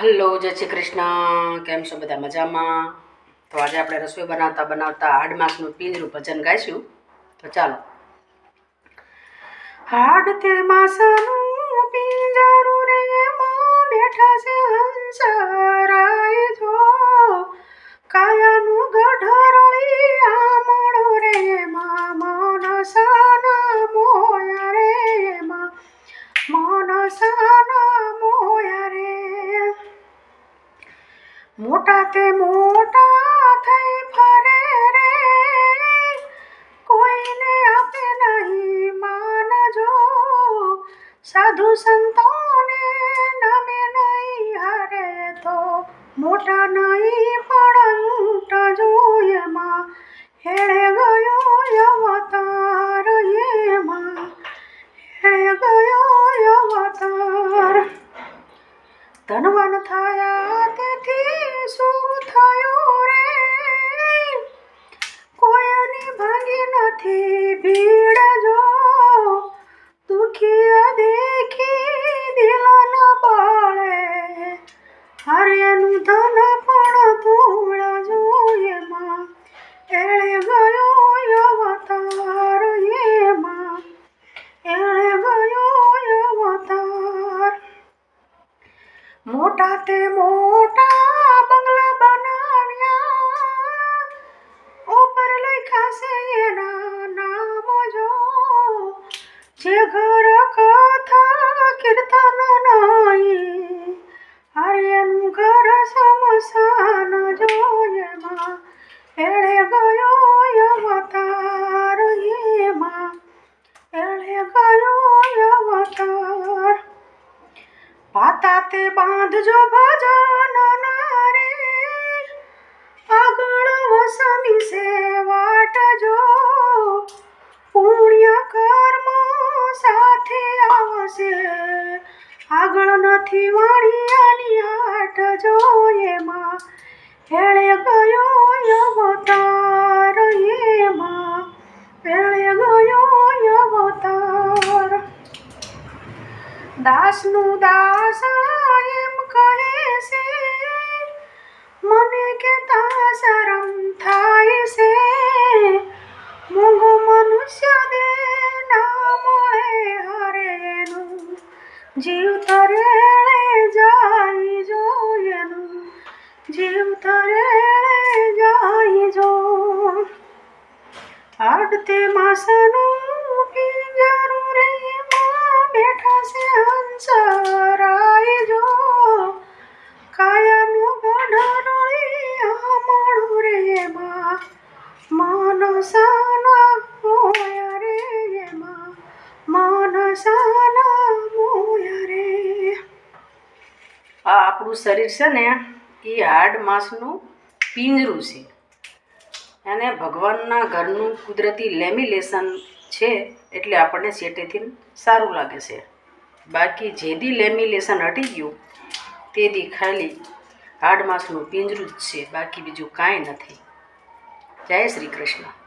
Hello, જય શ્રી કૃષ્ણ. કેમ છો બધા મજામાં? તો આજે આપણે રસોઈ બનાવતા બનાવતા હાડ માસનું પિંજરું ભજન ગાઈશું. તો ચાલો. હાડ તે માસનું પિંજરું રે, માં બેઠા છે હંસરાય જો. કાયાનું ગઢરળી આમણો રે, માં મનસાના મોયા રે, માં મનસાના મોટા તે મોટા થઈ ફરે રે. કોઈને આપે નહીં માનજો. સાધુ સંતોને નામે નહીં હારે તો મોટા નહીં પણ ઊંટા જોયમાં હેળે ગયો અવતાર એમાં. હેળે ગયો અવતાર. ધનવાન થયા ભીડ જો દુખી દેખી દિલ ન બળે. હરેનું ધન પણ ધૂળ જોઈએ માં. એળે ગયો અવતાર એમાં. એળે ગયો મોટા તે મોટા કથા કીર્તન નહીં આર્યનું ઘર સમસાન જોઈએ માં એળે ગયો અવતાર એમાં એળે ગયો અવતાર. પાતા તે બાંધજો ભજન નથી વાણિયાની હાટ જોઈએ માં. હેળે ગયો અવતાર એમાં હેળે ગયો અવતાર. દાસનું દાસ જીવ જાય જો જીવ તરેળે જાય જો. આડતે માસનું પિંજરું રે બેઠા છે હંસરાય જો. કાયાનું ગઢરળી આમણું રે માં માનસાના મોયા રે માં માનસાના આપણું શરીર છે ને, એ હાડ માંસનું પિંજરું છે. અને ભગવાનના ઘરનું કુદરતી લેમિલેશન છે એટલે આપણને સેટેથી સારું લાગે છે. બાકી જેદી લેમિલેશન હટી ગયું, તેદી ખાલી હાડ માંસનું પિંજરું જ છે, બાકી બીજું કાંઈ નથી. જય શ્રી કૃષ્ણ.